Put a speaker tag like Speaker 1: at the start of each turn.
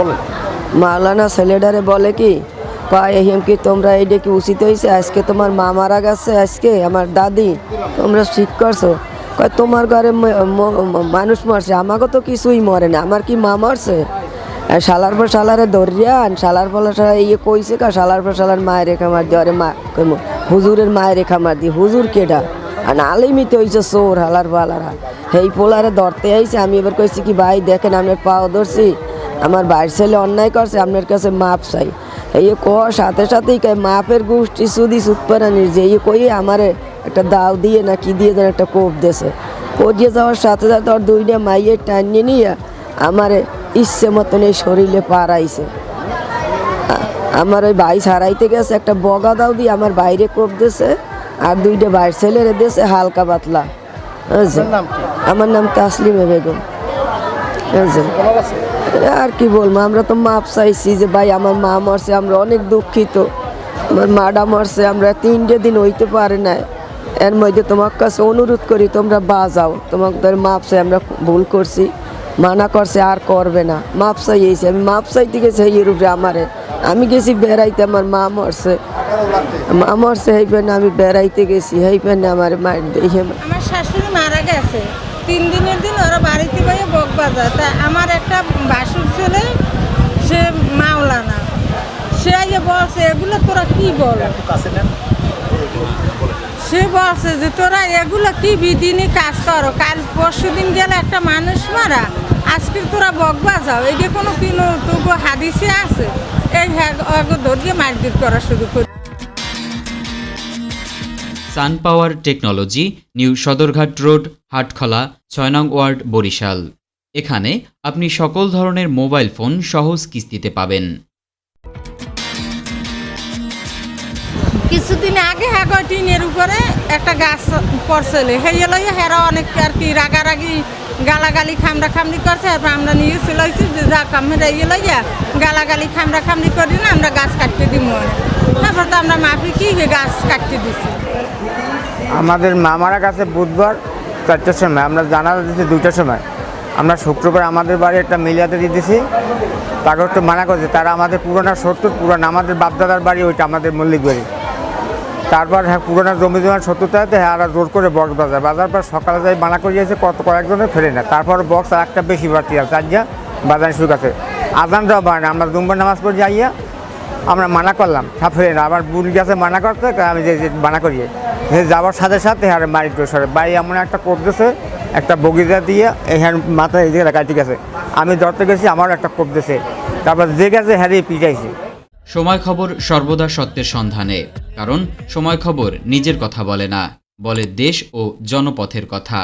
Speaker 1: বলেন
Speaker 2: মাওলানা ছেলেটারে বলে কি এহিম কি তোমরা এইটা কি উচিত হয়েছে আজকে তোমার মা মারা গেছে, আজকে আমার দাদি, তোমরা ঠিক করছ? কয়, তোমার ঘরে মানুষ মরছে আমাকে তো কিছুই মরে না, আমার কি মা মরছে? শালার পর শালারে ধরিয়ান শালার পর শালা ইয়ে কইছে কা, শালার পর শালার মায়ের রেখা মার দিয়ে আরে মা হুজুরের মায়ের রেখা মার দিয়ে হুজুর কেডা? আর আলিমিতে হইছে চোর, হালার বালারা এই পোলারে ধরতে আইছে, আমি এবার কইছি কি, ভাই দেখেন, আমি পাও ধরছি। আমার বাইর ছেলে অন্যায় করছে আপনার কাছে মাপ চাই। এই ক সাথে সাথেই কয় মাপের গোষ্ঠী সুদি সুৎপারানির যে এই কই আমারে একটা দাও দিয়ে না কি দিয়ে যেন একটা কোপ দেছে। পড়িয়ে যাওয়ার সাথে সাথে ওর দুইটা মাইয়ের টানিয়ে নিয়ে আমারে ইচ্ছে মতন এই শরীরে পারাইছে আমার ওই ভাই হারাইতে গেছে একটা বগা দাও দিয়ে আমার বাইরে কোপ দিয়েছে আর দুইটা বাইর ছেলেরে দিয়েছে হালকা পাতলা।
Speaker 1: কি?
Speaker 2: আমার নাম তাসলিমা বেগম। আর কি বলব, আমরা তো মাপ চাইছি যে ভাই আমার মা মরছে, আমরা অনেক দুঃখিত। আমার মাডা মরছে, আমরা তিনটে দিন হইতে পারে না এর মধ্যে তোমার কাছে অনুরোধ করি, তোমরা বাজাও তোমাদের মাপ চাই, আমরা ভুল করছি। মানা করছে, আর করবে না। মাপ চাইয়েছি আমি মাপ চাইতে গেছি এই রূপে আমারে। আমি গেছি বেড়াইতে, আমার মা মরছে। মা মরছে পেনে আমি বেড়াইতে গেছি পেনে আমার মায়ের দেখে
Speaker 3: আমার শাশুড়ি মারা গেছে। তিন দিনের দিন ওরা বাড়িতে বয়ে বক বাজায়। তা আমার একটা বাসুর ছেলে সে মাওলানা। সে আগে বলছে এগুলো তোরা কি বল? সে বলছে যে তোরা এগুলো কি বিদিনই কাজ করো? কাল পরশু দিন গেলে একটা মানুষ মারা আজকে তোরা বক বাজাও। এই যে কোনো কিনো তবু হাদিসে আছে এই হ্যাঁ ধরিয়ে মারপিট করা শুরু করে।
Speaker 4: Sun power technology, new Sadarghat road, Hatkhola, ছয় নং ওয়ার্ড, বরিশাল। এখানে আপনি সকল ধরনের মোবাইল ফোন সহজ কিস্তিতে পাবেন।
Speaker 3: কিছুদিন আগে হ্যাঁ টিনের উপরে একটা গাছ পড়ছিল। সেই লইয়া হেরা অনেক আর কি রাগারাগি, গালাগালি খামড়া খামড়ি করছে। তারপর আমরা নিয়ে চলাইছি যে যা কামেরা ইয়ে লইয়া গালাগালি খামড়া খামড়ি করি না আমরা গাছ কাটতে দিব তারপর তো আমরা মাফি কি গাছ কাটতে দিছি।
Speaker 5: আমাদের মামারা কাছে বুধবার চারটার সময়, আমরা জানালা দিচ্ছি দুইটার সময়। আমরা শুক্রবার আমাদের বাড়ি একটা মিলিয়াতে দিতেছি। তাকে একটু মানা করছে, তারা আমাদের পুরোনো সত্তর, পুরান আমাদের বাপদাদার বাড়ি, ওইটা আমাদের মল্লিক বাড়ি। তারপর হ্যাঁ পুরোনো জমি জমা সত্তরটাতে হ্যাঁ আর জোর করে বক্স বাজার বাজার পর সকালে যাই মানা করিয়েছে কত কয়েকজনে ফেরে না। তারপর বক্স আর একটা বেশি বাড়তি আছে চার যা বাজার শুরু আছে। আজান দেওয়া বাড়ে না, আমরা দুম্বার নামাজ পড়ে যাইয়া আমরা মানা করলাম সব ফেরে না, আবার বুড়ি গেছে মানা করতে আমি যে মানা করিয়ে। যাওয়ার সাথে সাথে হ্যাঁ বাড়ি সরে। বাড়ি এমন একটা করতেছে একটা বগিজা দিয়ে হ্যাঁ মাথায় এই জায়গাটা কাটি গেছে আমি ধরতে গেছি, আমারও একটা করতেছে তারপর যে গেছে হ্যাঁ পিটাইছে।
Speaker 4: সময় খবর সর্বদা সত্যের সন্ধানে, কারণ সময় খবর নিজের কথা বলে না, বলে দেশ ও জনপথের কথা।